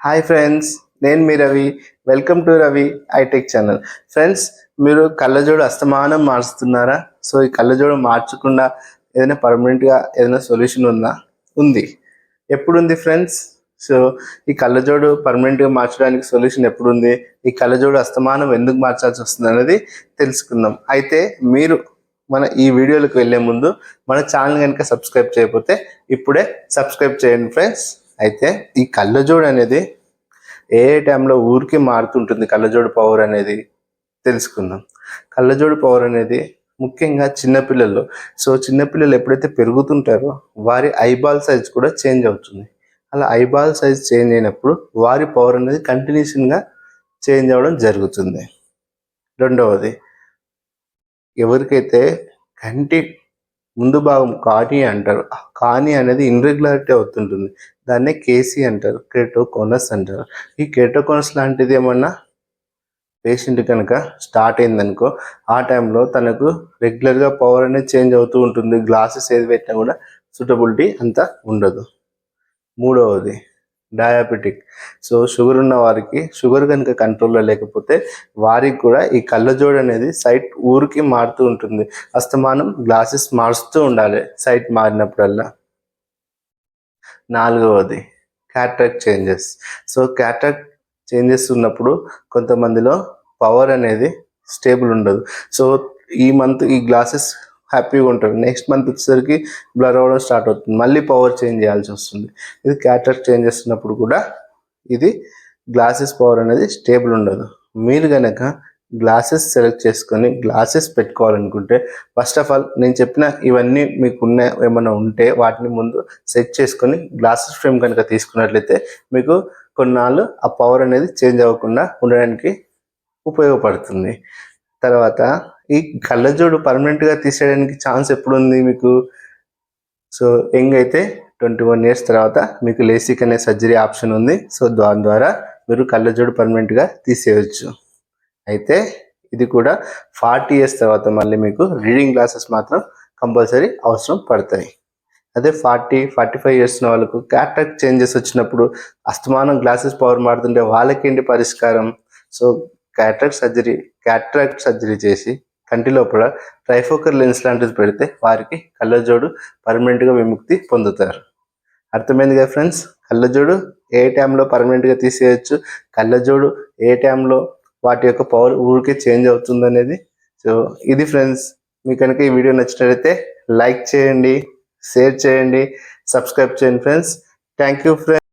Hi friends నేను మీ Ravi. Welcome to Ravi I tech channel. Friends మీరు కళ్ళజోడు అస్తమానం మార్చుతున్నారా? సో ఈ కళ్ళజోడు మార్చకుండా ఏదైనా పర్మనెంట్గా ఏదైనా సొల్యూషన్ ఉందా? ఉంది. ఎప్పుడు ఉంది ఫ్రెండ్స్? సో ఈ కళ్ళజోడు పర్మనెంట్గా మార్చడానికి సొల్యూషన్ ఎప్పుడు ఉంది ఈ కళ్ళజోడు అస్తమానం ఎందుకు మార్చాల్సి వస్తుంది అనేది తెలుసుకుందాం. అయితే మీరు మన ఈ వీడియోలకు వెళ్ళే ముందు మన ఛానల్ కనుక సబ్స్క్రైబ్ చేయకపోతే ఇప్పుడే సబ్స్క్రైబ్ చేయండి ఫ్రెండ్స్ అయితే ఈ కళ్ళజోడు అనేది ఏ ఏ టైంలో ఊరికి మారుతుంటుంది కళ్ళజోడు పవర్ అనేది తెలుసుకుందాం. కళ్ళజోడు పవర్ అనేది ముఖ్యంగా చిన్నపిల్లలు. సో చిన్నపిల్లలు ఎప్పుడైతే పెరుగుతుంటారో వారి ఐబాల్ సైజ్ కూడా చేంజ్ అవుతుంది. అలా ఐబాల్ సైజ్ చేంజ్ అయినప్పుడు వారి పవర్ అనేది కంటిన్యూషన్గా చేంజ్ అవ్వడం జరుగుతుంది. రెండవది ఎవరికైతే కంటి ముందు భాగం కాని అంటారు కానీ కాని అనేది ఇన్రెగ్యులారిటీ అవుతుంటుంది. దాన్నే కేసీ అంటారు కెటోకోనస్ అంటారు. ఈ కెటోకోనస్ లాంటిది ఏమన్నా? పేషెంట్ కనుక స్టార్ట్ అయిందనుకో ఆ టైంలో తనకు రెగ్యులర్గా పవర్ అనేది చేంజ్ అవుతూ ఉంటుంది. గ్లాసెస్ ఏది పెట్టినా కూడా సూటబిలిటీ అంత ఉండదు. మూడవది డయాబెటిక్ సో షుగర్ ఉన్న వారికి షుగర్ కనుక కంట్రోల్లో లేకపోతే వారికి కూడా ఈ కళ్ళజోడు అనేది సైట్ ఊరికి మారుతూ ఉంటుంది. అస్తమానం గ్లాసెస్ మారుస్తూ ఉండాలి సైట్ మారినప్పుడల్లా. నాలుగవది cataract changes so cataract changes ఉన్నప్పుడు కొంతమందిలో పవర్ అనేది స్టేబుల్ ఉండదు. సో ఈ మంత్ ఈ గ్లాసెస్ హ్యాపీగా ఉంటారు నెక్స్ట్ మంత్ వచ్చేసరికి బ్లర్ అవ్వడం స్టార్ట్ అవుతుంది. మళ్ళీ పవర్ చేంజ్ చేయాల్సి వస్తుంది. ఇది క్యాట్రాక్ట్ చేంజ్ చేస్తున్నప్పుడు కూడా ఇది గ్లాసెస్ పవర్ అనేది స్టేబుల్ ఉండదు. మీరు కనుక గ్లాసెస్ సెలెక్ట్ చేసుకొని గ్లాసెస్ పెట్టుకోవాలనుకుంటే ఫస్ట్ ఆఫ్ ఆల్ నేను చెప్పిన ఇవన్నీ మీకు ఉన్న ఏమైనా ఉంటే వాటిని ముందు సెట్ చేసుకొని గ్లాసెస్ ఫ్రేమ్ కనుక తీసుకున్నట్లయితే మీకు కొన్నాళ్ళు ఆ పవర్ అనేది చేంజ్ అవ్వకుండా ఉండడానికి ఉపయోగపడుతుంది. తర్వాత ఈ కళ్ళజోడు పర్మనెంట్గా తీసేయడానికి ఛాన్స్ ఎప్పుడు ఉంది మీకు? సో యంగ్ అయితే ట్వంటీ వన్ ఇయర్స్ తర్వాత మీకు లేసిక్ అనే సర్జరీ ఆప్షన్ ఉంది. సో దాని ద్వారా మీరు కళ్ళజోడు పర్మనెంట్గా తీసేయవచ్చు అయితే ఇది కూడా ఫార్టీ ఇయర్స్ తర్వాత మళ్ళీ మీకు రీడింగ్ గ్లాసెస్ మాత్రం కంపల్సరీ అవసరం పడతాయి. అదే ఫార్టీ ఫార్టీ ఫైవ్ ఇయర్స్ ఉన్న వాళ్ళకు క్యాట్రాక్ట్ చేంజెస్ వచ్చినప్పుడు అస్తమానం గ్లాసెస్ పవర్ మారుతుంటే వాళ్ళకేంటి పరిష్కారం? So cataract surgery cataract surgery చేసి కంటి లోపల ట్రైఫోకర్ లెన్స్ లాంటిది పెడితే వారికి కళ్ళజోడు పర్మనెంట్గా విముక్తి పొందుతారు. అర్థమైంది కదా ఫ్రెండ్స్? కళ్ళజోడు ఏ టైంలో పర్మనెంట్గా తీసేయచ్చు? కళ్ళజోడు ఏ టైంలో వాటి యొక్క పవర్ ఊరికే చేంజ్ అవుతుంది అనేది? సో ఇది ఫ్రెండ్స్. మీకు కనుక ఈ వీడియో నచ్చినట్లయితే లైక్ చేయండి షేర్ చేయండి సబ్స్క్రైబ్ చేయండి ఫ్రెండ్స్. Thank you friends